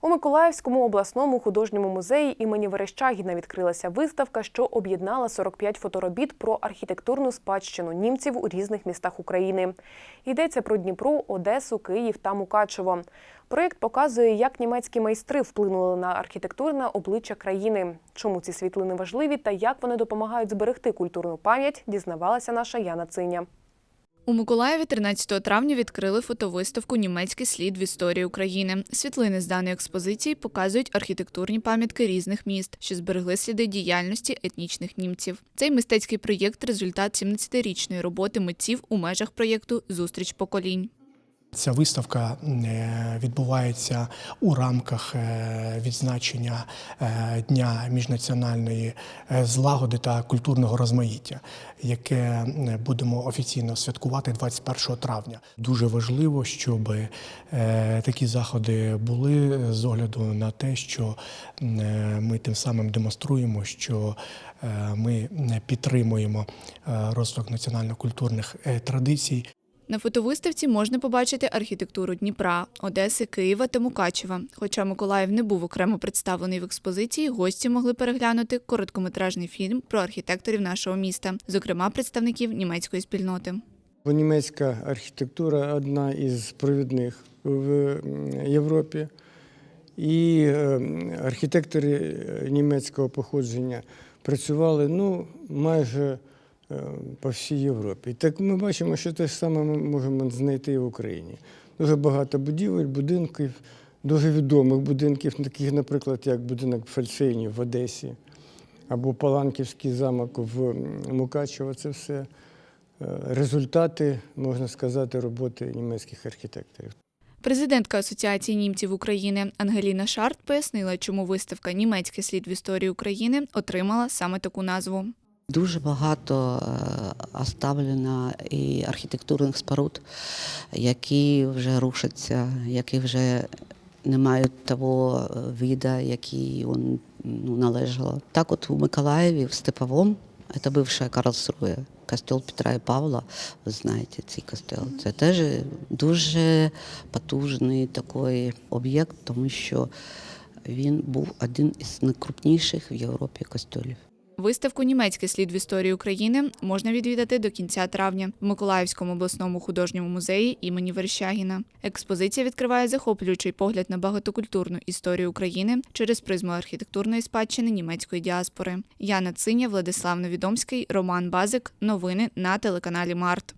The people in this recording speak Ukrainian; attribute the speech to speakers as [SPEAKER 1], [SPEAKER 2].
[SPEAKER 1] У Миколаївському обласному художньому музеї імені Верещагіна відкрилася виставка, що об'єднала 45 фоторобіт про архітектурну спадщину німців у різних містах України. Йдеться про Дніпро, Одесу, Київ та Мукачево. Проєкт показує, як німецькі майстри вплинули на архітектурне обличчя країни. Чому ці світлини важливі та як вони допомагають зберегти культурну пам'ять, дізнавалася наша Яна Циня.
[SPEAKER 2] У Миколаєві 13 травня відкрили фотовиставку Німецький слід в історії України. Світлини з даної експозиції показують архітектурні пам'ятки різних міст, що зберегли сліди діяльності етнічних німців. Цей мистецький проєкт результат 17-річної роботи митців у межах проєкту Зустріч поколінь.
[SPEAKER 3] Ця виставка е, відбувається у рамках е, відзначення е, Дня міжнаціональної злагоди та культурного розмаїття, яке будемо офіційно святкувати 21 травня. Дуже важливо, щоб такі заходи були з огляду на те, що ми тим самим демонструємо, що ми підтримуємо розвиток національно-культурних традицій.
[SPEAKER 2] На фотовиставці можна побачити архітектуру Дніпра, Одеси, Києва та Мукачева. Хоча Миколаїв не був окремо представлений в експозиції, гості могли переглянути короткометражний фільм про архітекторів нашого міста, зокрема представників німецької спільноти.
[SPEAKER 4] Німецька архітектура одна із провідних в Європі. І е, архітектори е, німецького походження працювали ну, майже по всій Європі. Так ми бачимо, що те ж саме ми можемо знайти і в Україні. Дуже багато будівель, будинків, дуже відомих будинків, таких, наприклад, як будинок Фальцейні в Одесі або Паланківський замок в Мукачево. Це все е, результати, можна сказати, роботи німецьких архітекторів.
[SPEAKER 2] Президентка Асоціації німців України Ангеліна Шарт пояснила, чому виставка Німецький слід в історії України отримала саме таку назву.
[SPEAKER 5] Дуже багато е, оставлено і архітектурних споруд, які вже рушаться, які вже не мають того е, вида, який він ну, належало. Так от у Миколаєві, в Степовому, це бивша Карлсрує, костел Петра і Павла, ви знаєте цей костел. Це теж дуже потужний такий об'єкт, тому що він був один із найкрупніших в Європі костелів.
[SPEAKER 2] Виставку Німецький слід в історії України можна відвідати до кінця травня в Миколаївському обласному художньому музеї імені Верещагіна. Експозиція відкриває захоплюючий погляд на багатокультурну історію України через призму архітектурної спадщини німецької діаспори. Яна Циня, Владислав Новідомський, Роман Базик. Новини на телеканалі Март.